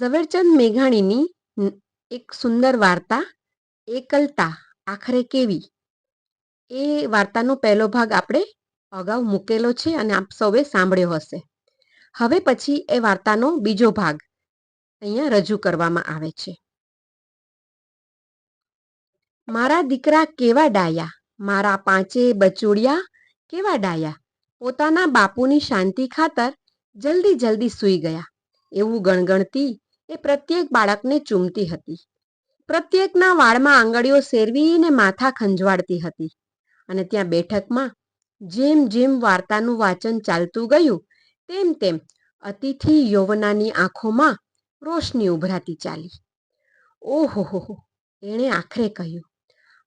ઝવેરચંદ મેઘાણીની એક સુંદર વાર્તા, એકલતા, આખરે કેવી? એ વાર્તાનો પહેલો ભાગ આપણે અગાઉ મૂકેલો છે અને આપ સૌએ સાંભળ્યો હશે. હવે પછી એ વાર્તાનો બીજો ભાગ અહીંયા રજૂ કરવામાં આવે છે. મારા દીકરા કેવા ડાયા? મારા પાંચે બચોડિયા કેવા ડાયા? પોતાના બાપુની શાંતિ ખાતર જલ્દી જલ્દી સૂઈ ગયા. એવું ગણગણતી એ પ્રત્યેક બાળકને ચૂમતી હતી. પ્રત્યેકના વાળમાં આંગળીઓ શેરવીને માથા ખંજવાળતી હતી અને ત્યાં બેઠકમાં જેમ જેમ વાર્તાનું વાંચન ચાલતું ગયું, તેમ તેમ અતિથિ યૌવનાની આંખોમાં રોશની ઉભરાતી ચાલી. ઓહો એણે આખરે કહ્યું,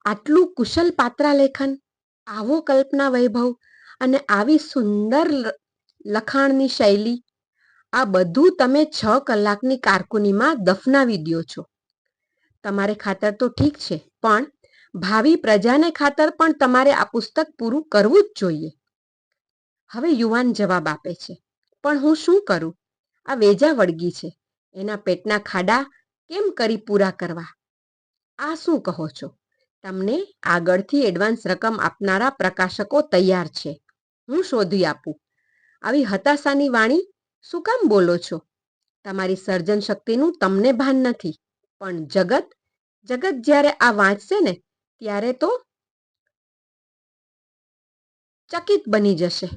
આટલું કુશલ પાત્રાલેખન, આવો કલ્પના વૈભવ અને આવી સુંદર લખાણની શૈલી આ બધું તમે છ કલાકની કારકુનીમાં દફનાવી દ્યો છો. તમારે ખાતર તો ઠીક છે, પણ ભાવિ પ્રજાને ખાતર પણ તમારે આ પુસ્તક પૂરું કરવું જ જોઈએ. હવે યુવાન જવાબ આપે છે, પણ હું શું કરું? આ વેજા વળગી છે, એના પેટના ખાડા કેમ કરી પૂરા કરવા? આ શું કહો છો? તમને આગળથી એડવાન્સ રકમ આપનારા પ્રકાશકો તૈયાર છે. હું શોધી આપું. આવી હતાશાની વાણી શું કામ બોલો છો? તમારી સર્જન શક્તિનું તમને ભાન નથી. પણ જગત જગત જ્યારે આ વાંચશે ને, ત્યારે તો ચકિત બની જશે.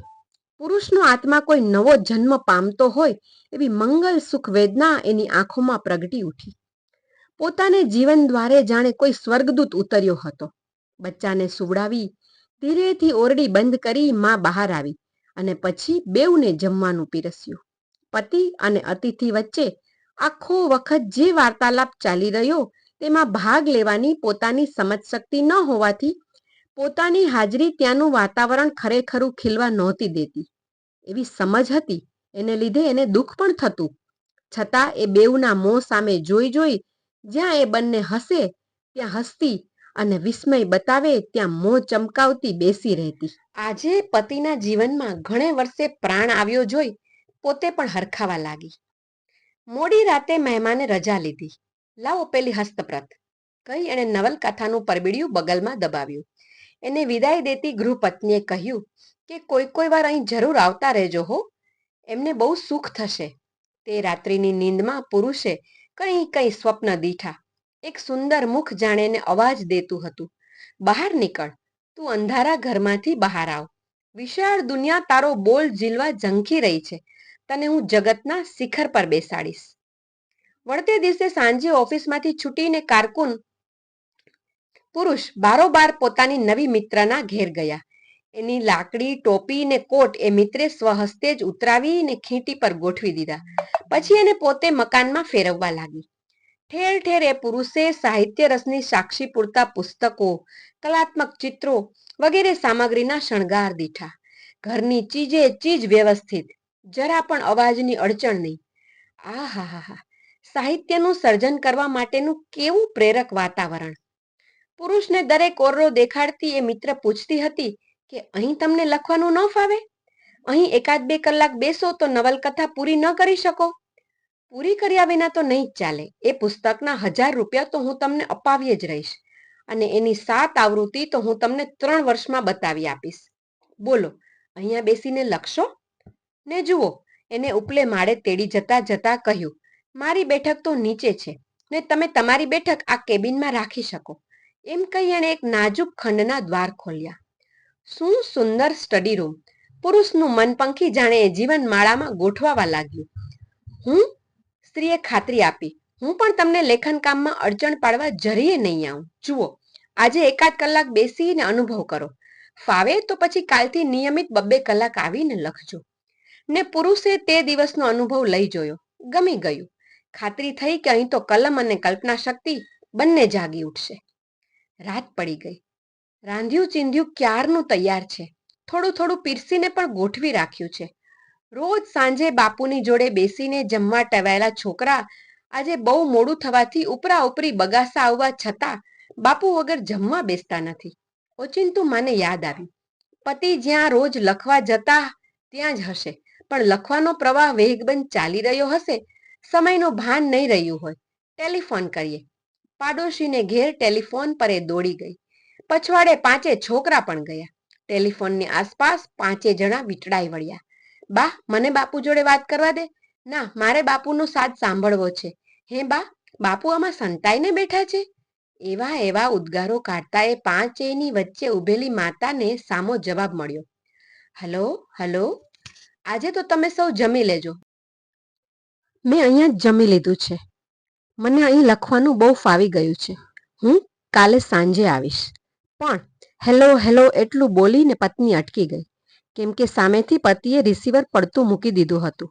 પુરુષનો આત્મા કોઈ નવો જન્મ પામતો હોય એવી મંગલ સુખ વેદના એની આંખોમાં પ્રગટી ઉઠી. પોતાને જીવન દ્વારે જાણે કોઈ સ્વર્ગદૂત ઉતર્યો હતો. બચ્ચાને સુવડાવી, ધીરેથી ઓરડી બંધ કરી માં બહાર આવી અને પછી બેઉને જમવાનું પીરસ્યું. પતિ અને અતિથિ વચ્ચે આખો વખત જે વાર્તાલાપ ચાલી રહ્યો, તેમાં ભાગ લેવાની પોતાની સમજશક્તિ ન હોવાથી પોતાની હાજરી ત્યાંનું વાતાવરણ ખરેખરું ખીલવા નહોતી દેતી. એવી સમજ હતી, એને લીધે એને દુઃખ પણ થતું. છતાં એ બેઉના મોં સામે જોઈ જોઈ જ્યાં એ બંને હસે, ત્યાં હસતી અને વિસ્મય બતાવે ત્યાં મોં ચમકાવતી બેસી રહેતી. આજે પતિના જીવનમાં ઘણે વર્ષે પ્રાણ આવ્યો જોઈ પોતે પણ હરખાવા લાગી. મોડી રાતે મહેમાને રજા લીધી. લાવો પેલી હસ્તપ્રત. કહી એણે નવલકથાનું પરબીડિયું બગલમાં દબાવ્યું. એને વિદાય દેતી ગૃહપત્નીએ કહ્યું કે કોઈ કોઈ વાર અહીં જરૂર આવતા રહેજો હો. એમને બહુ સુખ થશે. તે રાત્રિની નીંદમાં પુરુષે કંઈ કંઈ સ્વપ્ન દીઠા. એક સુંદર મુખ જાણે એને અવાજ દેતું હતું. બહાર નીકળ. તું અંધારા ઘરમાંથી બહાર આવ. વિશાળ દુનિયા તારો બોલ ઝીલવા ઝંખી રહી છે. તને હું જગતના શિખર પર બેસાડીશ. વળતે દિવસે સાંજે ઓફિસમાંથી છૂટીને કારકુન પુરુષ બારોબાર પોતાની નવી મિત્રના ઘેર ગયા. એની લાકડી, ટોપી ને કોટ એ મિત્રે સ્વહસ્તે જ ઉતરાવીને ખીંટી પર ગોઠવી દીધા. પછી એને પોતે મકાનમાં ફેરવવા લાગી. ઠેર ઠેર એ પુરુષે સાહિત્ય રસની સાક્ષી પૂરતા પુસ્તકો, કલાત્મક ચિત્રો વગેરે સામગ્રીના શણગાર દીઠા. ઘરની ચીજે ચીજ વ્યવસ્થિત. જરા પણ અવાજની અડચણ નહીં. આ હા હા હા સાહિત્યનું સર્જન કરવા માટેનું કેવું પ્રેરક વાતાવરણ? પુરુષને દરેક ઓરડો દેખાડતી એ મિત્ર પૂછતી હતી કે અહીં તમને લખવાનું ન ફાવે? અહીં એકાદ બે કલાક બેસો તો નવલકથા પૂરી ન કરી શકો? પૂરી કર્યા વિના તો નહીં જ ચાલે. એ પુસ્તકના હજાર રૂપિયા તો હું તમને અપાવીએ જ રહીશ. અને એની સાત આવૃત્તિ તો હું તમને ત્રણ વર્ષમાં બતાવી આપીશ. બોલો, અહીંયા બેસીને લખશો? ને જુઓ, એને ઉપલે માળે તેડી જતા જતા કહ્યું, મારી બેઠક તો નીચે છે, ને તમે તમારી બેઠક આ કેબિનમાં રાખી શકો. એમ કહી એણે એક નાજુક ખંડના દ્વાર ખોલ્યા. શું સુંદર સ્ટડી રૂમ, પુરુષનું મનપંખી જાણે એ જીવન માળામાં ગોઠવાવા લાગ્યું. હું? સ્ત્રીએ ખાતરી આપી, હું પણ તમને લેખન કામમાં અડચણ પાડવા જરીએ નહીં આવું. જુઓ, આજે એકાદ કલાક બેસીને અનુભવ કરો. ફાવે તો પછી કાલથી નિયમિત બબ્બે કલાક આવીને લખજો. ને પુરુષે તે દિવસનો અનુભવ લઈ જોયો. ગમી ગયું. ખાતરી થઈ કે અહીં તો કલમ અને કલ્પના શક્તિ બંને જાગી ઉઠશે. રાત પડી ગઈ. રાંધ્યું ચીંધ્યું ક્યારનું તૈયાર છે? થોડું થોડું પીરસીને પણ ગોઠવી રાખ્યું છે. રોજ સાંજે બાપુની જોડે બેસીને જમવા ટવાયેલા છોકરા આજે બહુ મોડું થવાથી ઉપરા ઉપરી બગાસા આવવા છતાં બાપુ વગર જમવા બેસતા નથી. ઓચિંતું મને યાદ આવ્યું. પતિ જ્યાં રોજ લખવા જતા, ત્યાં જ હશે. પણ લખવાનો પ્રવાહ વેગબંધ ચાલી રહ્યો હશે, સમયનું ભાન નહીં રહ્યું હોય, ટેલિફોન કરીએ. પાડોશીને ઘેર ટેલિફોન પર એ દોડી ગઈ. પછવાડે પાંચે છોકરા પણ ગયા. ટેલિફોનની આસપાસ પાંચે જણા વીટડાઈ વળ્યા. બા, મને બાપુ જોડે વાત કરવા દે? ના, મારે બાપુનો સાથ સાંભળવો છે. હે બા, બાપુ આમાં સંતાઈને બેઠા છે? એવા એવા ઉદ્ગારો કાઢતા એ પાંચેયની વચ્ચે ઊભેલી માતાને સામો જવાબ મળ્યો. હલો હલો આજે તો તમે સૌ જમી લેજો. મેં અહીંયા જ જમી લીધું છે. મને અહીં લખવાનું બહુ ફાવી ગયું છે. હું કાલે સાંજે આવીશ. પણ હેલો હેલો એટલું બોલીને પત્ની અટકી ગઈ. કેમ કે સામેથી પતિએ રિસીવર પડતું મૂકી દીધું હતું.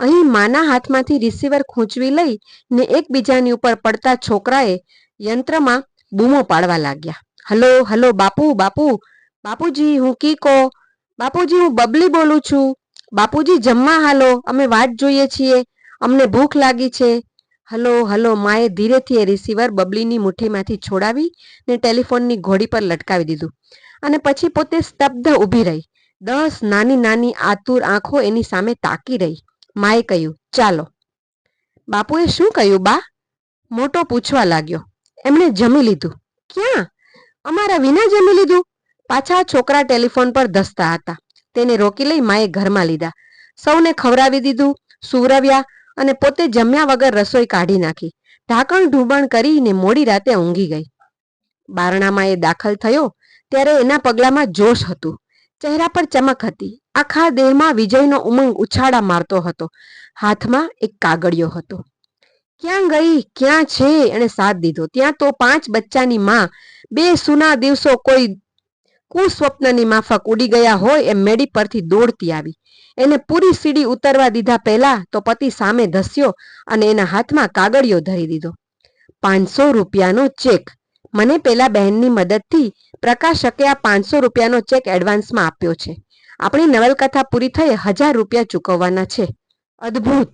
અહીં માના હાથમાંથી રિસીવર ખૂંચવી લઈ ને એકબીજાની ઉપર પડતા છોકરાએ યંત્રમાં બૂમો પાડવા લાગ્યા. હલો હલો બાપુ બાપુ, બાપુજી હું કીકો બાપુજી હું બબલી બોલું છું. બાપુજી, જમવા હાલો. અમે વાટ જોઈએ છીએ. અમને ભૂખ લાગી છે. હલો હલો, માએ ધીરેથી એ રિસીવર બબલીની મુઠ્ઠીમાંથી છોડાવી ને ટેલિફોનની ઘોડી પર લટકાવી દીધું. અને પછી પોતે સ્તબ્ધ ઊભી રહી. દસ નાની નાની આતુર આંખો એની સામે તાકી રહી. માએ કહ્યું, ચાલો. બાપુએ શું કહ્યું, બા? મોટો પૂછવા લાગ્યો. એમણે જમી લીધું. ક્યાં? અમારા વિના જમી લીધું? પાછા છોકરા ટેલિફોન પર ધસતા હતા. તેને રોકી લઈ માએ ઘરમાં લીધા. સૌને ખવડાવી દીધું, સુવરાવ્યા અને પોતે જમ્યા વગર રસોઈ કાઢી નાખી. ઢાંકણ ઢૂંબણ કરીને મોડી રાતે ઊંઘી ગઈ. બારણામાં એ દાખલ થયો ત્યારે એના પગલામાં જોશ હતું. ચહેરા પર ચમક હતી. આખા દેહમાં વિજયનો ઉમંગ ઉછાળા મારતો હતો. હાથમાં એક કાગળિયો હતો. ક્યાં ગઈ? ક્યાં છે? એણે સાથ દીધો. ત્યાં તો પાંચ બચ્ચાની માં. બે સુના દિવસો કોઈ કુસ્વપ્નની માફક ઉડી ગયા હોય એમ મેડી પરથી દોડતી આવી. એને પૂરી સીડી ઉતરવા દીધા પહેલા તો પતિ સામે ધસ્યો અને એના હાથમાં કાગળિયો ધરી દીધો. પાંચસો રૂપિયાનો ચેક. મને પેલા બહેનની મદદથી પ્રકાશકે આ પાંચસો રૂપિયાનો ચેક એડવાન્સમાં આપ્યો છે. આપણી નવલકથા પૂરી થઈ હજાર રૂપિયા ચૂકવવાના છે. અદ્ભુત!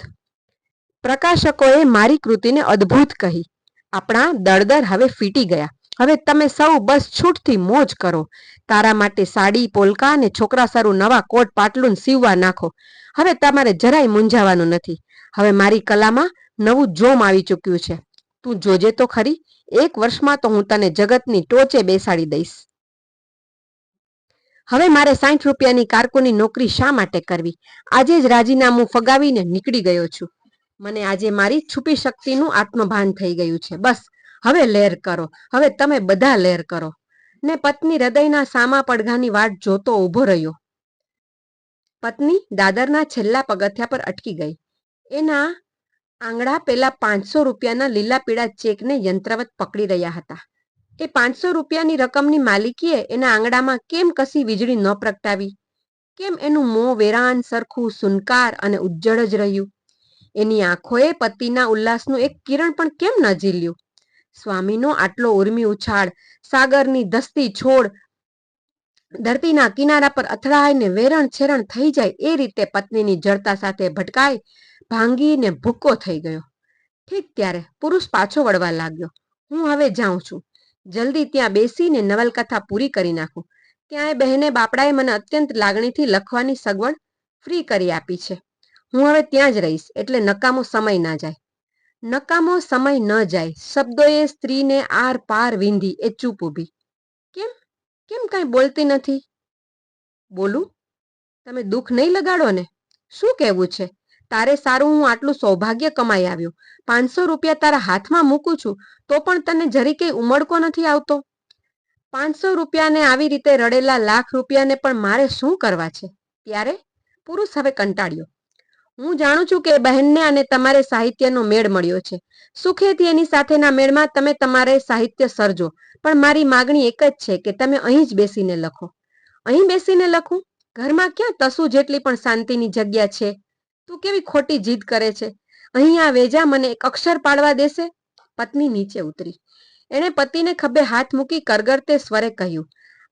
પ્રકાશકોએ મારી કૃતિને અદ્ભુત કહી. આપણા દળદર હવે ફીટી ગયા. હવે તમે સૌ બસ છૂટથી મોજ કરો. તારા માટે સાડી, પોલકા અને છોકરા સારું નવા કોટ, પાટલું સીવવા નાખો. હવે તમારે જરાય મૂંઝાવાનું નથી. હવે મારી કલામાં નવું જોમ આવી ચૂક્યું છે. તું જોજે તો ખરી. એક વર્ષમાં તો હું તને જગતની ટોચે બેસાડી દઈશ. હવે મારે સાઠ રૂપિયાની કારકુની નોકરી શા માટે કરવી? આજે જ રાજીનામું ફગાવીને નીકળી ગયો છું. મને આજે મારી છુપી શક્તિનું આત્મભાન થઈ ગયું છે. બસ હવે લેર કરો, હવે તમે બધા લેર કરો. ને પત્ની હૃદયના સામા પડઘાની વાટ જોતો ઊભો રહ્યો. પત્ની દાદરના છેલ્લા પગથિયા પર અટકી ગઈ. એના આંગળા પેલા પાંચસો રૂપિયાના લીલા પીળા ચેકને યંત્રવત પકડી રહ્યા હતા. એ પાંચસો રૂપિયાની રકમની માલિકીએ એના આંગળામાં કેમ કશી વીજળી ન પ્રગટાવી? કેમ એનું મોં વેરાન, સરખું, સુનકાર અને ઉજ્જળ જ રહ્યું? એની આંખોએ પતિના ઉલ્લાસનું એક કિરણ પણ કેમ ન ઝીલ્યું? સ્વામીનો આટલો ઉર્મી ઉછાળ, સાગરની ધસતી છોડ, ધરતીના કિનારા પર અથડાઈને વેરણ છેરણ થઈ જાય એ રીતે પત્નીની જડતા સાથે ભટકાઈ ભાંગીને ભૂક્કો થઈ ગયો. ઠીક ત્યારે પુરુષ પાછો વળવા લાગ્યો. હું હવે જાઉં છું. જલ્દી ત્યાં બેસીને નવલકથા પૂરી કરી નાખું. ત્યાં એ બહેને બાપડાએ મને અત્યંત લાગણીથી લખવાની સગવડ ફ્રી કરી આપી છે. હું હવે ત્યાં જ રહીશ, એટલે નકામો સમય ના જાય. નકામો સમય ન જાય. શબ્દોએ સ્ત્રીને આર પાર વિંધી એ ચૂપ ઊભી કેમ? કેમ કાંઈ બોલતી નથી? બોલું? તમે દુઃખ નહીં લગાડો ને? શું કહેવું છે? તારે સારું હું આટલું સૌભાગ્ય કમાઈ આવ્યું. પાંચસો રૂપિયા તારા હાથમાં મૂકું છું, તો પણ તને જરી કંઈ ઉમળકો નથી આવતો? પાંચસો રૂપિયાને આવી રીતે રડેલા લાખ રૂપિયાને પણ મારે શું કરવા છે? ત્યારે પુરુષ હવે કંટાળ્યો. હું જાણું છું કે બહેનને અને તમારે સાહિત્યનો મેળ મળ્યો છે. સુખેથી એની સાથેના મેળમાં તમે તમારે સાહિત્ય સર્જો, પણ મારી માગણી એક જ છે કે તમે અહીં જ બેસીને લખો. અહીં બેસીને લખું? ઘરમાં ક્યાં તસુ જેટલી પણ શાંતિની જગ્યા છે? તું કેવી ખોટી જીદ કરે છે? અહીં આ વેજા મને એક અક્ષર પાડવા દેશે? પત્ની નીચે ઉતરી. એણે પતિને ખભે હાથ મૂકી કરગરતે સ્વરે કહ્યું,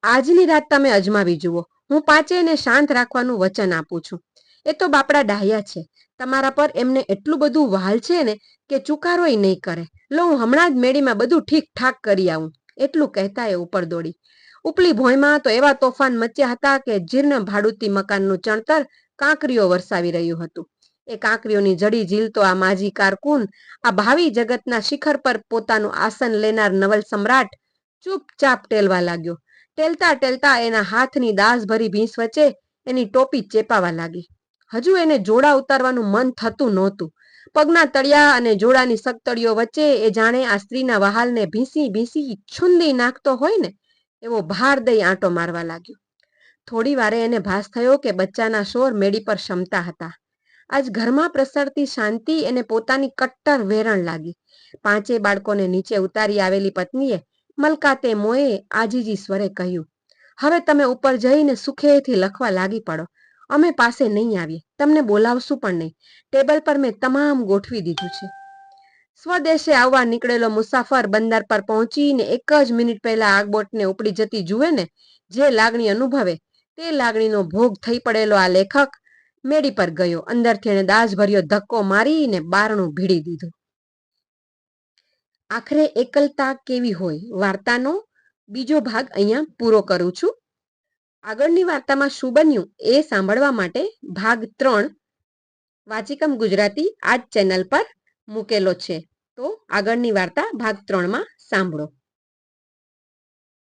આજની રાત તમે અજમાવી જુઓ. હું પાંચેયને શાંત રાખવાનું વચન આપું છું. એ તો બાપડા ડાહ્યા છે. તમારા પર એમને એટલું બધું વહાલ છે ને કે ચુકારોય નહીં કરે. લો, હું હમણાં જ મેળીમાં બધું ઠીક ઠાક કરી આવું. એટલું કહેતા એ ઉપર દોડી. ઉપલી ભોંયમાં તો એવા તોફાન મચ્યા હતા કે જીર્ણ ભાડુતી મકાનનું ચણતર કાંકરીઓ વરસાવી રહ્યું હતું. એ કાંકરીઓની જડી ઝીલ તો આ માજી કારકુન, આ ભાવિ જગતના શિખર પર પોતાનું આસન લેનાર નવલ સમ્રાટ ચૂપચાપ ટેલવા લાગ્યો. ટેલતા ટેલતા એના હાથની દાસ ભરી ભીંસ વચ્ચે એની ટોપી ચેપાવા લાગી. હજુ એને જોડા ઉતારવાનું મન થતું નહોતું. પગના તળિયા અને જોડાની સગતળીઓ વચ્ચે એ જાણે આ સ્ત્રીના વહાલને ભીંસી ભીંસી છુંદી નાખતો હોય ને, એવો ભાર દઈ આંટો મારવા લાગ્યો. થોડી વારે એને ભાસ થયો કે બચ્ચાના શોર મેડી પર શમતા હતા. આજ ઘરમાં પ્રસરતી શાંતિ એને પોતાની કટ્ટર વેરણ લાગી. પાંચે બાળકોને નીચે ઉતારી આવેલી પત્નીએ મલકાતે મોએ આજીજી સ્વરે કહ્યું, હવે તમે ઉપર જઈને સુખેથી લખવા લાગી પડો. અમે પાસે નહીં આવીએ. તમને બોલાવશું પણ નહીં. ટેબલ પર મેં તમામ ગોઠવી દીધું છે. સ્વદેશે આવવા નીકળેલો મુસાફર બંદર પર પહોંચીને એક જ મિનિટ પહેલા આગબોટને ઉપડી જતી જુએ ને, જે લાગણી અનુભવે. તે લાગણીનો ભોગ થઈ પડેલો આ લેખક મેડી પર ગયો. અંદરથી એણે દાસભર્યો ધક્કો મારીને બારણું ભીડી દીધું. આખરે એકલતા કેવી હોય? વાર્તાનો બીજો ભાગ અહીંયા પૂરો કરું છું. આગળની વાર્તામાં શું બન્યું એ સાંભળવા માટે ભાગ ત્રણ વાચિકમ ગુજરાતી આ જ ચેનલ પર મૂકેલો છે. તો આગળની વાર્તા ભાગ ત્રણમાં સાંભળો.